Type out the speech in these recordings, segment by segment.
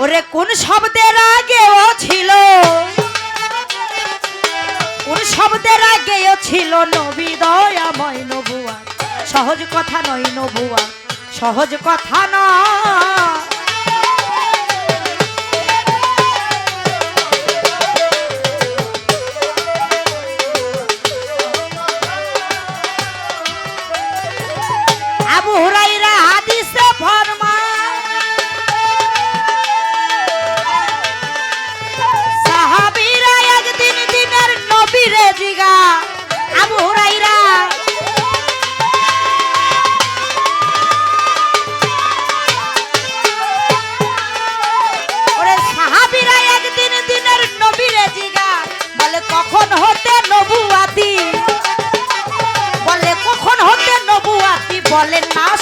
ওরে কোন শব্দের আগেও ছিল? কোন শব্দের আগেও ছিল নবী দয়াময় নবুয়া? সহজ কথা নয় নবুয়া, সহজ কথা নয়। আবু হুরাইরা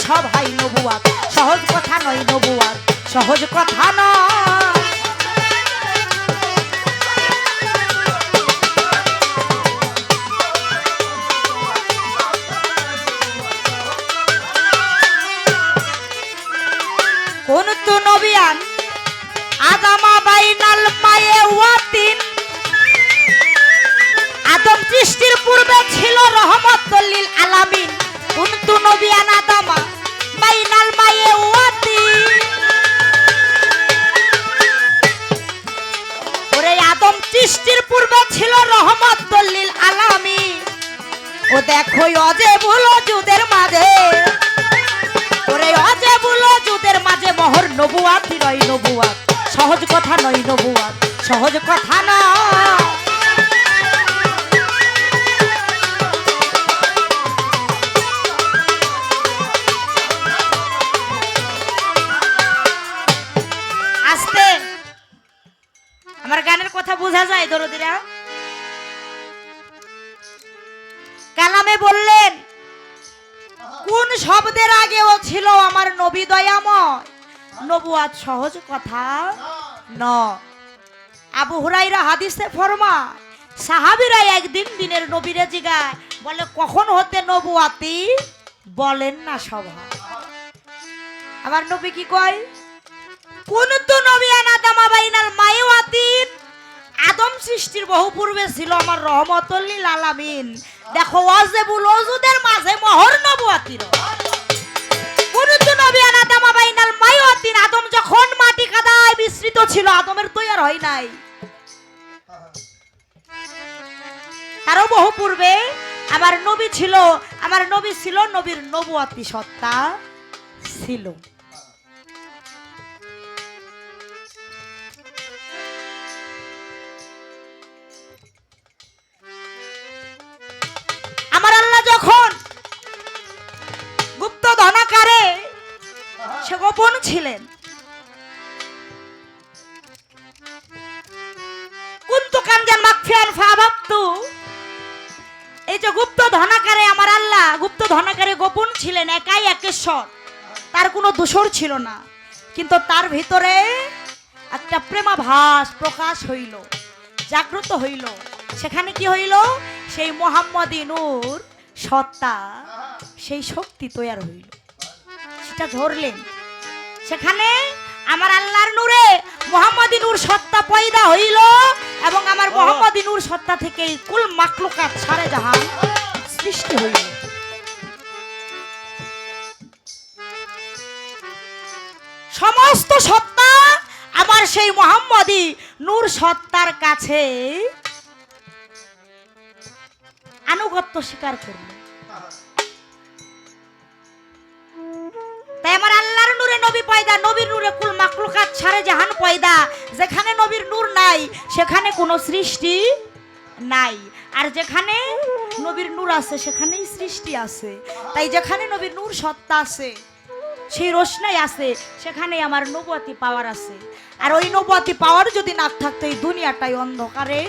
সবাই নবুয়াত সহজ কথা নয় নবুয়াত সহজ কথা নয়। কোন তু নবিয়ান আদামা বাইনাল মায়ে ওয়াতিন। আদম সৃষ্টির পূর্বে ছিল রহমতুল্লিল আলামিন। কুনতু নবিয়ান আদামা? ও দেখো অজে বলো যুদের মাঝে। ওরে অজে বলো যুদের মাঝে মোহর নবুয়াতি নয় নবুয়াত। সহজ কথা নয় নবুয়াত, সহজ কথা নয়। আস্তে। আমার গানের কথা বোঝা যায় দরদিরা? শব্দের আগেও ছিল আমার নবী দয়াময়। নবুয়াত সহজ কথা ন। আবু হুরাইরা হাদিসে ফরমা সাহাবিরা একদিন দিনের নবীরে জিগায়, বলে, কখন হতে নবুয়াতি? বলেন না সভা। আমার নবী কি কয়? কোন তো নবী আনাদামা বাইনাল মায়ওয়াতিন আদম সৃষ্টির বহু পূর্বে ছিল আমার রহমতুল্লিল আলামিন। দেখো, ওয়াজেবুল ওজুদের মাঝে মোহর নবুয়াতির। আদম যখন মাটি কাদায় বিস্তৃত ছিল, আদমের তৈয়ার হয় নাই। তারও বহু পূর্বে আমার নবী ছিল, আমার নবী ছিল, নবীর নবুয়াতি সত্তা ছিল। আমার আল্লাহ যখন গুপ্ত ধনাকারে সে গোপন ছিলেন এই যে গুপ্ত ধনাকারে আমার আল্লাহ, গুপ্ত ধনাকারে গোপন ছিলেন একাই একেশ্বর। তার কোনো দোষর ছিল না। কিন্তু তার ভিতরে একটা প্রেমাভাস প্রকাশ হইল, জাগ্রত হইল। সেখানে কি হইল? সেই মোহাম্মদী নূর সত্তা, সেই শক্তি তৈয়ার হইল। সেটা ধরলেন। সেখানে আমার আল্লাহর নূরে মোহাম্মদী নূর সত্তা পয়দা হইল এবং আমার মোহাম্মদী নূর সত্তা থেকে কুল মাকলুকাত সারে জাহান সৃষ্টি হইল। সমস্ত সত্তা আমার সেই মোহাম্মদী নূর সত্তার কাছে আনুগত্য স্বীকার করল। পয়দা, নবীর নূরে কুল মাকলুকাত জাহান পয়দা। যেখানে নবীর নূর নাই, সেখানে কোনো সৃষ্টি নাই। আর যেখানে নবীর নূর আছে, সেখানেই সৃষ্টি আছে। তাই যেখানে নবীর নূর সত্তা আছে, সেই রোশনাই আছে। সেখানে আমার নবুয়াতি পাওয়ার আছে। আর ওই নবুয়াতি পাওয়ার যদি না থাকতো, এই দুনিয়াটাই অন্ধকারে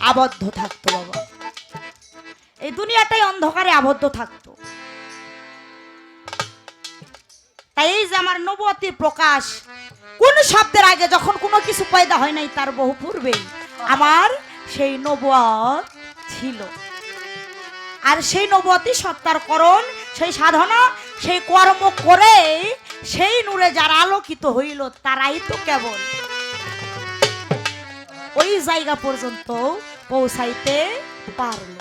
আবদ্ধ থাকতো, বাবা। এই দুনিয়াটাই অন্ধকারে আবদ্ধ থাকতো। তাই এই যে আমার নবুয়াতির প্রকাশ, কোন শব্দের আগে যখন কোনো কিছু পয়দা হয় নাই, তার বহু পূর্বেই আমার সেই নবুয়াত ছিল। আর সেই নবতী সত্তার করণ, সেই সাধনা, সেই কর্ম করে সেই নূরে যারা আলোকিত হইল, তারাই তো কেবল। ওই জায়গা পর্যন্ত পৌঁছাইতে পারল।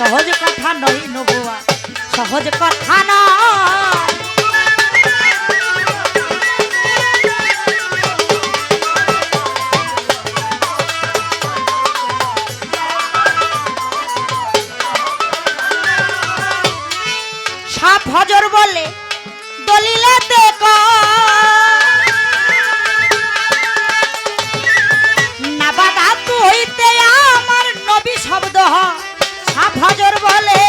সহজ কথা নয় নবুয়া, সহজ কথা নয়। সাপ হজর বলে দলিলে দেখ। নাবাদা হইতে আমার নবী শব্দ হয়। বলে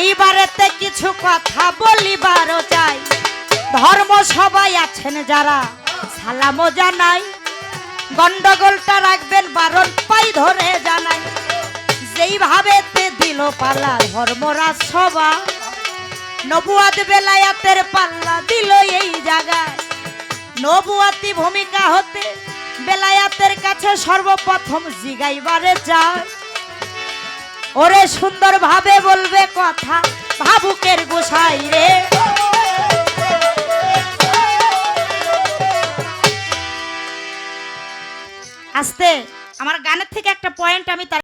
এইবারেতে কিছু কথা বলিবারও চাই। ধর্ম সবাই আছেন যারা, সালামও জানাই। গন্ডগোলটা রাখবেন বারণ পাই ধরে জানাই। যেইভাবে তে দিল পালা ধর্মরাজ সভা নবুয়াদ বেলায়াতের পাল্লা দিল এই জায়গায়। নবুয়াতি ভূমিকা হতে বেলায়াতের কাছে সর্বপ্রথম জিগাইবারে যায় ওরে সুন্দর ভাবে বলবে কথা, ভাবুকের গোসাই রে। আস্তে, আমার গানের থেকে একটা পয়েন্ট আমি তার